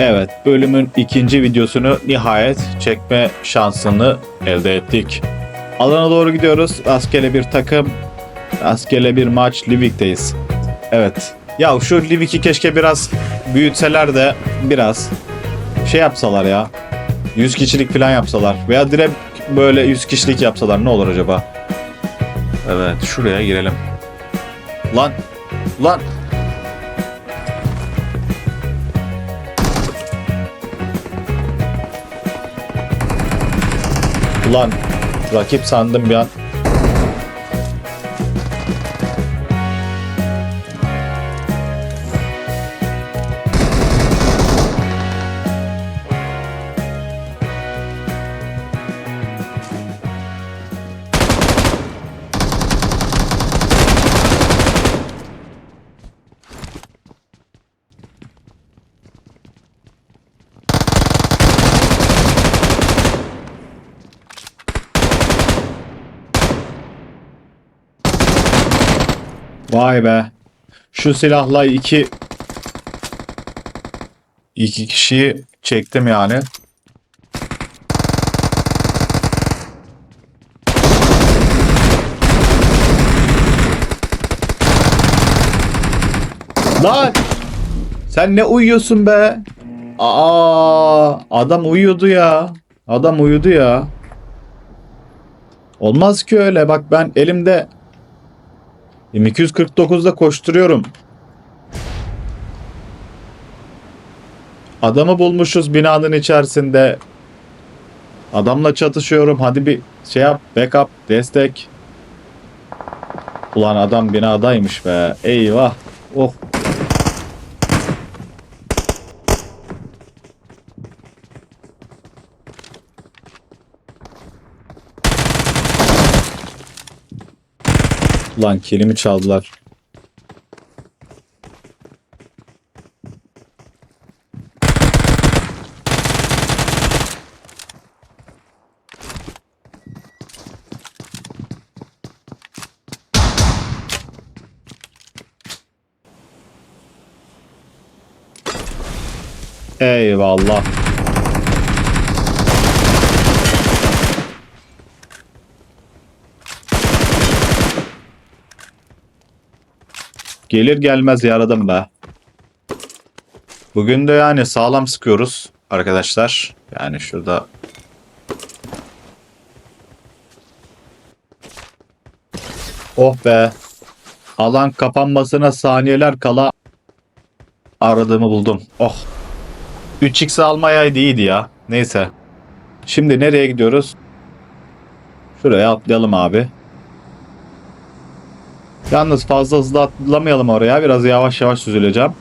Evet, bölümün ikinci videosunu nihayet çekme şansını elde ettik. Alana doğru gidiyoruz. Rastgele bir takım, rastgele bir maç Livik'teyiz. Evet. Ya şu Livik'i keşke biraz büyütseler de biraz şey yapsalar ya. 100 kişilik falan yapsalar. Veya direkt böyle 100 kişilik yapsalar ne olur acaba? Evet, şuraya girelim. Lan, lan. Ulan rakip sandım bir an. Vay be. Şu silahla iki iki kişiyi çektim yani. Lan! Sen ne uyuyorsun be? Aa, adam uyuyordu ya. Adam uyudu ya. Olmaz ki öyle. Bak ben elimde 249'da koşturuyorum. Adamı bulmuşuz binanın içerisinde. Adamla çatışıyorum. Hadi bir şey yap. Backup, destek. Ulan adam binadaymış be. Eyvah. Oh. Ulan kilimi çaldılar. Eyvallah. Gelir gelmez yaradım be. Bugün de yani sağlam sıkıyoruz arkadaşlar. Yani şurada Oh be. Alan kapanmasına saniyeler kala aradığımı buldum. Oh. 3x almayaydı iyiydi ya. Neyse. Şimdi nereye gidiyoruz? Şuraya atlayalım abi. Yalnız fazla hızlı atlamayalım oraya. Biraz yavaş yavaş süzüleceğim.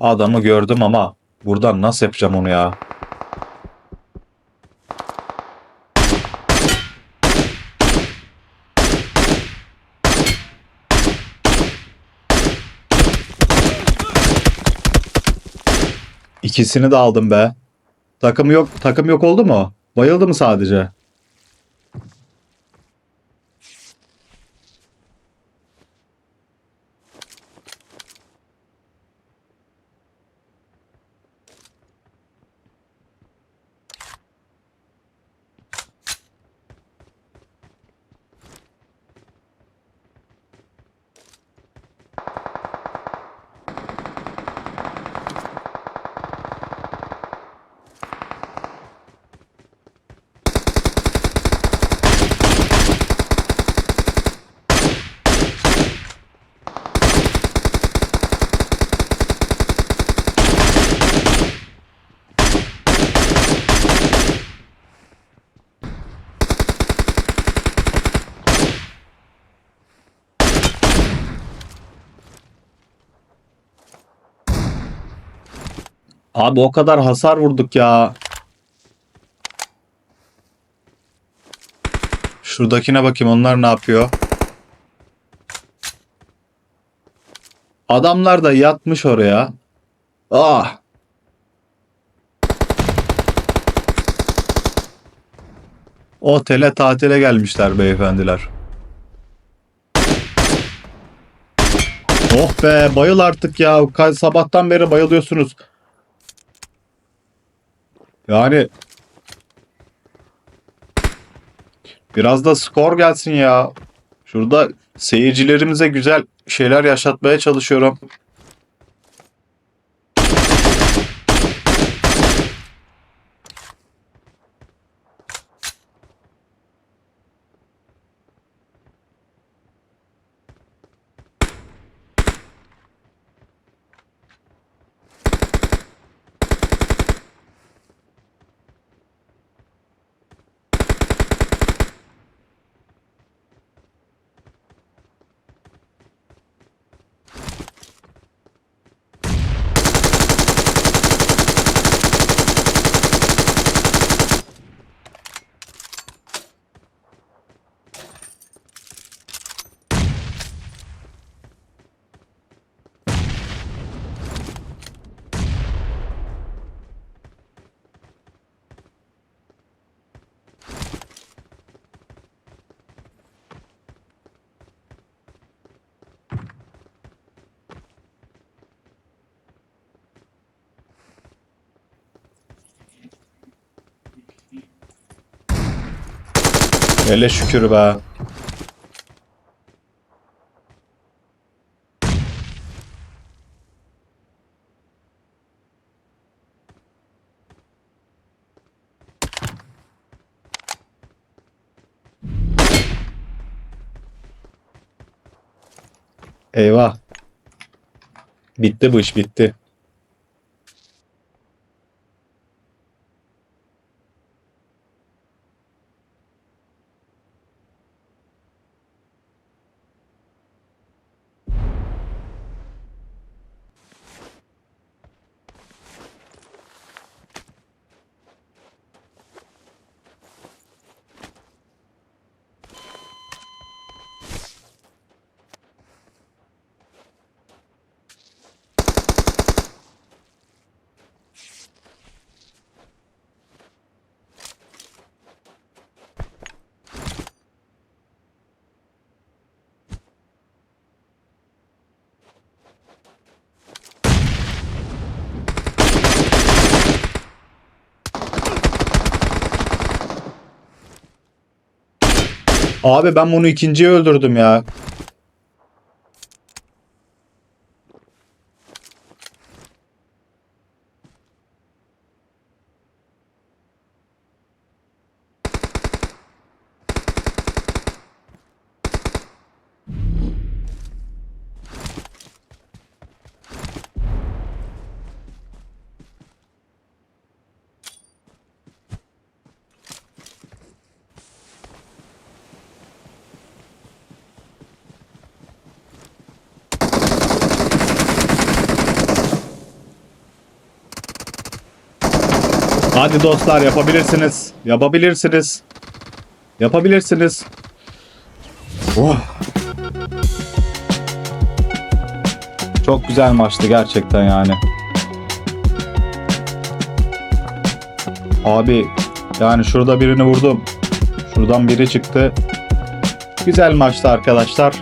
Adamı gördüm ama buradan nasıl yapacağım onu ya? İkisini de aldım be. Takım yok, takım yok oldu mu? Bayıldı mı sadece? Abi o kadar hasar vurduk ya. Şuradakine bakayım onlar ne yapıyor? Adamlar da yatmış oraya. Ah. Otele tatile gelmişler beyefendiler. Oh be bayıl artık ya. Sabahtan beri bayılıyorsunuz. Yani biraz da skor gelsin ya. Şurada seyircilerimize güzel şeyler yaşatmaya çalışıyorum. Hele şükür be. Eyvah. Bitti bu iş bitti. Abi ben bunu ikinciye öldürdüm ya. Hadi dostlar yapabilirsiniz. Yapabilirsiniz. Yapabilirsiniz. Oh. Çok güzel maçtı gerçekten yani. Abi yani şurada birini vurdum. Şuradan biri çıktı. Güzel maçtı arkadaşlar.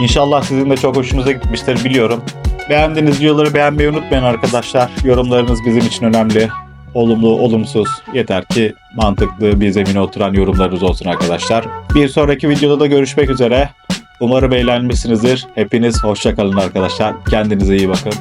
İnşallah sizin de çok hoşunuza gitmiştir biliyorum. Beğendiğiniz videoları beğenmeyi unutmayın arkadaşlar. Yorumlarınız bizim için önemli. Olumlu, olumsuz. Yeter ki mantıklı bir zemine oturan yorumlarınız olsun arkadaşlar. Bir sonraki videoda da görüşmek üzere. Umarım eğlenmişsinizdir. Hepiniz hoşça kalın arkadaşlar. Kendinize iyi bakın.